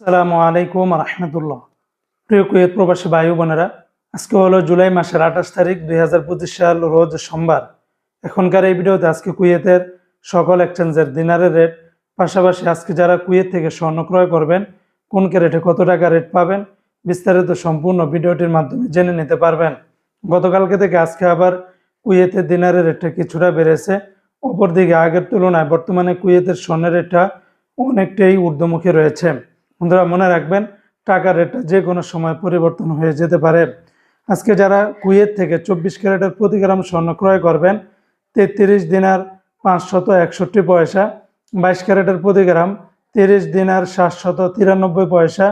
আসসালামু আলাইকুম রহমতুল্লাহ। প্রিয় কুয়েত প্রবাসী ভাই বোনেরা, আজকে হলো জুলাই মাসের আঠাশ তারিখ দুই হাজার পঁচিশ সাল, রোজ সোমবার। এখনকার এই ভিডিওতে আজকে কুয়েতের সকল এক্সচেঞ্জের দিনারের রেট, পাশাপাশি আজকে যারা কুয়েত থেকে স্বর্ণ ক্রয় করবেন, কোন ক্যারেটে কত টাকা রেট পাবেন, বিস্তারিত সম্পূর্ণ ভিডিওটির মাধ্যমে জেনে নিতে পারবেন। গতকালকে থেকে আজকে আবার কুয়েতের দিনারের রেটটা কিছুটা বেড়েছে। অপরদিকে আগের তুলনায় বর্তমানে কুয়েতের স্বর্ণের রেটটা অনেকটাই ঊর্ধ্বমুখী রয়েছে। বন্ধুরা, মনে রাখবেন, টাকার রেটটা যে কোনো সময় পরিবর্তন হয়ে যেতে পারে। আজকে যারা কুয়েত থেকে চব্বিশ ক্যারেটের প্রতি গ্রাম স্বর্ণ ক্রয় করবেন, তেত্রিশ দিনার পাঁচশত একষট্টি পয়সা, বাইশ ক্যারেটের প্রতি গ্রাম, তিরিশ দিনার সাতশত তিরানব্বই পয়সা,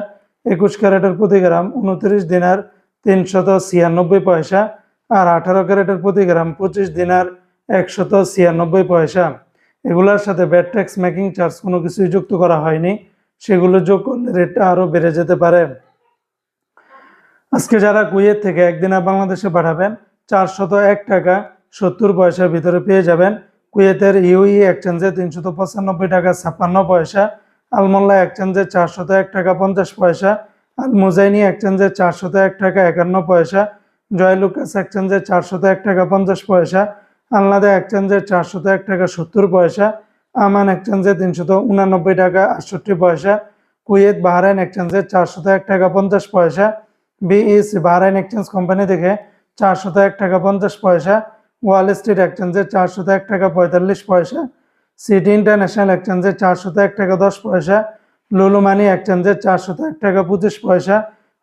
একুশ ক্যারেটের প্রতি গ্রাম, উনত্রিশ দিনার তিনশত ছিয়ানব্বই পয়সা আর আঠারো ক্যারেটের প্রতি গ্রাম, পঁচিশ দিনার একশত ছিয়ানব্বই পয়সা। এগুলোর সাথে ব্যাট ট্যাক্স, মেকিং চার্জ কোনো কিছুই যুক্ত করা হয়নি। সেগুলো যোগ করলে রেটটা আরও বেড়ে যেতে পারে, আজকে যারা কুয়েত থেকে একদিনে বাংলাদেশে পাঠাবেন চারশত এক টাকা সত্তর পয়সার ভিতরে পেয়ে যাবেন। কুয়েতের ইউই এক্সচেঞ্জে তিনশত পঁচানব্বই টাকা ছাপ্পান্ন পয়সা, আলমোল্লা এক্সচেঞ্জে চারশত এক টাকা পঞ্চাশ পয়সা আল মুজাইনি এক্সচেঞ্জে চারশত এক টাকা একান্ন পয়সা জয়লুকাস এক্সচেঞ্জে চারশত এক টাকা পঞ্চাশ পয়সা, আলনাদা এক্সচেঞ্জে চারশত এক টাকা সত্তর পয়সা আমান এক্সচেঞ্জে তিনশত উনানব্বই টাকা, আটষট্টি পয়সা। কুয়েত বাহরাইন এক্সচেঞ্জে চারশত এক টাকা, পঞ্চাশ পয়সা। বিইসি বাহরাইন এক্সচেঞ্জ কোম্পানি থেকে চারশত এক টাকা, পঞ্চাশ পয়সা। ওয়াল স্ট্রিট এক্সচেঞ্জে চারশত এক টাকা, পঁয়তাল্লিশ পয়সা। সিটি ইন্টারন্যাশনাল এক্সচেঞ্জে চারশত এক টাকা, দশ পয়সা। লুলু মানি এক্সচেঞ্জে চারশত এক টাকা, পঁচিশ পয়সা।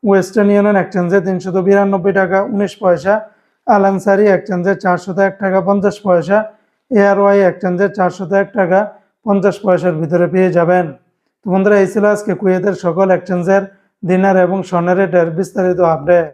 ওয়েস্টার্ন ইউনিয়ন এক্সচেঞ্জে তিনশত বিরানব্বই টাকা, উনিশ পয়সা। আলানসারি এক্সচেঞ্জে চারশত এক টাকা, পঞ্চাশ পয়সা। এয়ারওয়াই এক্সচেঞ্জে চারশো এক টাকা পঞ্চাশ পয়সার ভিতরে পেয়ে যাবেন। তো বন্ধুরা, এই ছিল আজকে কুয়েতের সকল এক্সচেঞ্জের দিনার এবং স্বর্ণের রেটের বিস্তারিত আপডেট